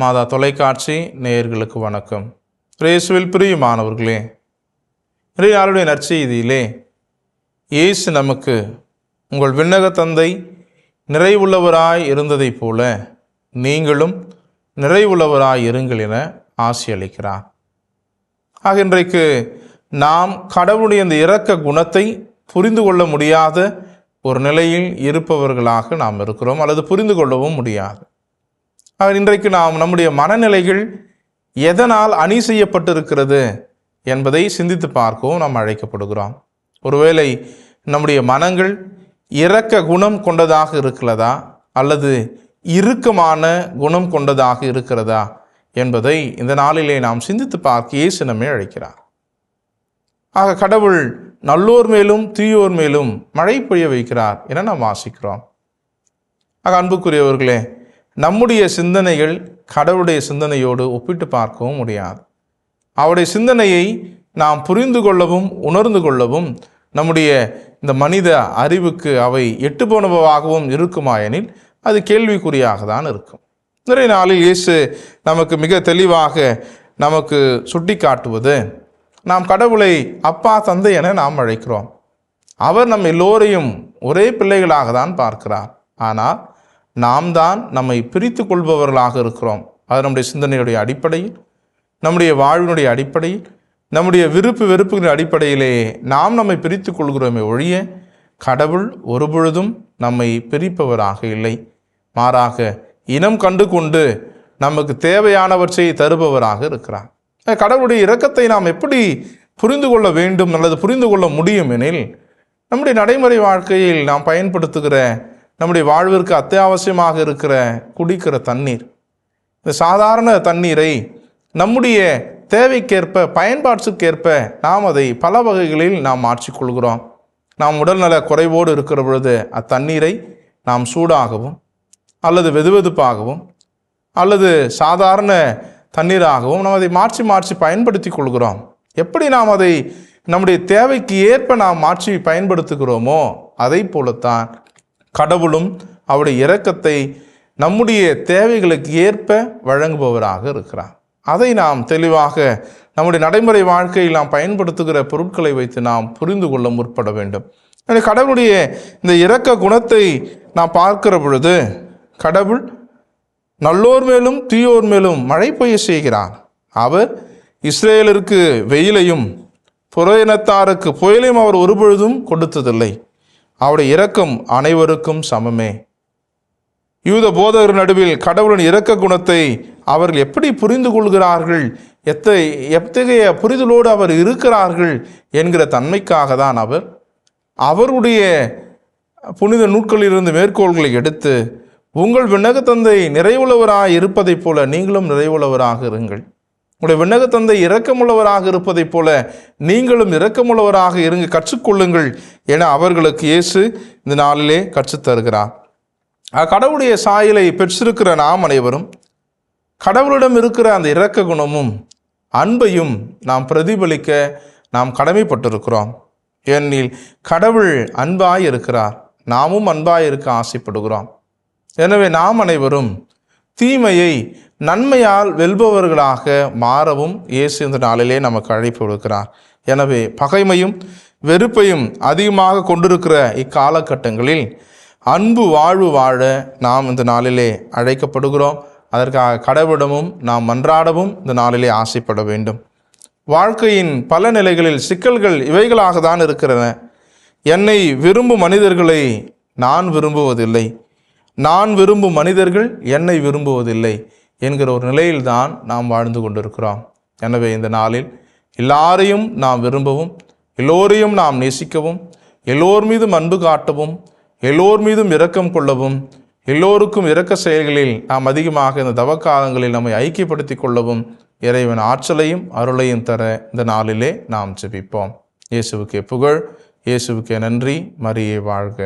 மாதா தொலைக்காட்சி நேயர்களுக்கு வணக்கம். பிரேசுவில் பிரியமானவர்களே இறையாளுடைய நற்செய்தியிலே இயேசு நமக்கு உங்கள் விண்ணக தந்தை நிறைவுள்ளவராய் இருந்ததைப் போல நீங்களும் நிறைவுள்ளவராய் இருங்கள் என ஆசி அளிக்கிறார். ஆக இன்றைக்கு நாம் கடவுளுடைய இந்த இரக்க குணத்தை புரிந்து கொள்ள முடியாத ஒரு நிலையில் இருப்பவர்களாக நாம் இருக்கிறோம். அல்லது புரிந்து கொள்ளவும் முடியாது. இன்றைக்கு நாம் நம்முடைய மனநிலைகள் எதனால் அணி செய்யப்பட்டிருக்கிறது என்பதை சிந்தித்து பார்க்கவும் நாம் அழைக்கப்படுகிறோம். ஒருவேளை நம்முடைய மனங்கள் இரக்க குணம் கொண்டதாக இருக்கிறதா? அல்லது இறுக்கமான குணம் கொண்டதாக இருக்கிறதா? என்பதை இந்த நாளிலே நாம் சிந்தித்து பார்க்க இயேசு நம்மை அழைக்கிறார். ஆக கடவுள் நல்லோர் மேலும் தீயோர் மேலும் மழை பொழிய வைக்கிறார் என நாம் வாசிக்கிறோம். ஆக அன்புக்குரியவர்களே நம்முடைய சிந்தனைகள் கடவுளுடைய சிந்தனையோடு ஒப்பிட்டு பார்க்கவும் முடியாது. அவருடைய சிந்தனையை நாம் புரிந்து கொள்ளவும் உணர்ந்து கொள்ளவும் நம்முடைய இந்த மனித அறிவுக்கு அவை எட்டு போனவாகவும் இருக்குமாயெனில் அது கேள்விக்குறியாக தான் இருக்கும். நிறைய நாளில் இயேசு நமக்கு மிக தெளிவாக நமக்கு சுட்டி காட்டுவது நாம் கடவுளை அப்பா தந்தை என நாம் அழைக்கிறோம். அவர் நம் எல்லோரையும் ஒரே பிள்ளைகளாக தான் பார்க்கிறார். ஆனால் நாம் தான் நம்மை பிரித்து கொள்பவர்களாக இருக்கிறோம். அது நம்முடைய சிந்தனையுடைய அடிப்படையில் நம்முடைய வாழ்வினுடைய அடிப்படையில் நம்முடைய விருப்பு வெறுப்புகளின் அடிப்படையிலே நாம் நம்மை பிரித்து கொள்கிறோமே ஒழிய கடவுள் ஒருபொழுதும் நம்மை பிரிப்பவராக இல்லை. மாறாக இனம் கண்டு கொண்டு நமக்கு தேவையானவற்றை தருபவராக இருக்கிறார். கடவுளுடைய இரக்கத்தை நாம் எப்படி புரிந்து கொள்ள வேண்டும் அல்லது புரிந்து கொள்ள முடியும் எனில் நம்முடைய நடைமுறை வாழ்க்கையில் நாம் பயன்படுத்துகிற நம்முடைய வாழ்விற்கு அத்தியாவசியமாக இருக்கிற குடிக்கிற தண்ணீர். இந்த சாதாரண தண்ணீரை நம்முடைய தேவைக்கேற்ப பயன்பாட்டுக்கேற்ப நாம் அதை பல வகைகளில் நாம் மாற்றிக்கொள்கிறோம். நாம் உடல்நல குறைவோடு இருக்கிற பொழுது அத்தண்ணீரை நாம் சூடாகவும் அல்லது வெதுவெதுப்பாகவும் அல்லது சாதாரண தண்ணீராகவும் நாம் அதை மாற்றி மாற்றி பயன்படுத்தி கொள்கிறோம். எப்படி நாம் அதை நம்முடைய தேவைக்கு ஏற்ப நாம் மாற்றி பயன்படுத்துகிறோமோ அதை போலத்தான் கடவுளும் அவருடைய இரக்கத்தை நம்முடைய தேவைகளுக்கு ஏற்ப வழங்குபவராக இருக்கிறார். அதை நாம் தெளிவாக நம்முடைய நடைமுறை வாழ்க்கையில் நாம் பயன்படுத்துகிற பொருட்களை வைத்து நாம் புரிந்து கொள்ள முற்பட வேண்டும். கடவுளுடைய இந்த இரக்க குணத்தை நாம் பார்க்கிற பொழுது கடவுள் நல்லோர் மேலும் தீயோர் மேலும் மழை பெய்ய செய்கிறார். அவர் இஸ்ரேலருக்கு வெயிலையும் புற இனத்தாருக்கு புயலையும் அவர் ஒருபொழுதும் கொடுத்ததில்லை. அவருடைய இரக்கம் அனைவருக்கும் சமமே. யூத போதகர் நடுவில் கடவுளின் இரக்க குணத்தை அவர்கள் எப்படி புரிந்து கொள்கிறார்கள்? எத்தை எத்தகைய புரிதலோடு அவர் இருக்கிறார்கள் என்கிற தன்மைக்காக தான் அவர் அவருடைய புனித நூட்களிலிருந்து மேற்கோள்களை எடுத்து உங்கள் விண்ணக தந்தை நிறைவுள்ளவராக இருப்பதைப் போல நீங்களும் நிறைவுள்ளவராக இருங்கள். உங்களுடைய விண்ணக தந்தை இரக்கமுள்ளவராக இருப்பதைப் போல நீங்களும் இரக்கமுள்ளவராக இருங்க கற்றுக்கொள்ளுங்கள் என அவர்களுக்கு இயேசு இந்த நாளிலே கற்றுத்தருகிறார் கடவுளுடைய சாயலை பெற்றிருக்கிற நாம் அனைவரும் கடவுளிடம் இருக்கிற அந்த இரக்க குணமும் அன்பையும் நாம் பிரதிபலிக்க நாம் கடமைப்பட்டிருக்கிறோம். ஏனெனில் கடவுள் அன்பாய் இருக்கிறார் நாமும் அன்பாய் இருக்க ஆசைப்படுகிறோம். எனவே நாம் அனைவரும் தீமையை நன்மையால் வெல்பவர்களாக மாறவும் இயேசு இந்த நாளிலே நமக்கு அழைப்பு விடுக்கிறார். எனவே பகைமையும் வெறுப்பையும் அதிகமாக கொண்டிருக்கிற இக்காலகட்டங்களில் அன்பு வாழ்வு வாழ நாம் இந்த நாளிலே அழைக்கப்படுகிறோம். அதற்காக கடவுடமும் நாம் மன்றாடவும் இந்த நாளிலே ஆசைப்பட வேண்டும். வாழ்க்கையின் பல நிலைகளில் சிக்கல்கள் இவைகளாக தான் இருக்கிறன. என்னை விரும்பும் மனிதர்களை நான் விரும்புவதில்லை. நான் விரும்பும் மனிதர்கள் என்னை விரும்புவதில்லை என்கிற ஒரு நிலையில்தான் நாம் வாழ்ந்து கொண்டிருக்கிறோம். எனவே இந்த நாளில் எல்லாரையும் நாம் விரும்பவும் எல்லோரையும் நாம் நேசிக்கவும் எல்லோர் மீதும் அன்பு காட்டவும் எல்லோர் மீதும் இரக்கம் கொள்ளவும் எல்லோருக்கும் இரக்க செயல்களில் நாம் அதிகமாக இந்த தவக்காலங்களில் நம்மை ஐக்கியப்படுத்தி கொள்ளவும் இறைவன் ஆற்றலையும் அருளையும் தர இந்த நாளிலே நாம் ஜெபிப்போம். இயேசுவுக்கே புகழ் இயேசுவுக்கே நன்றி மரியே வாழ்க.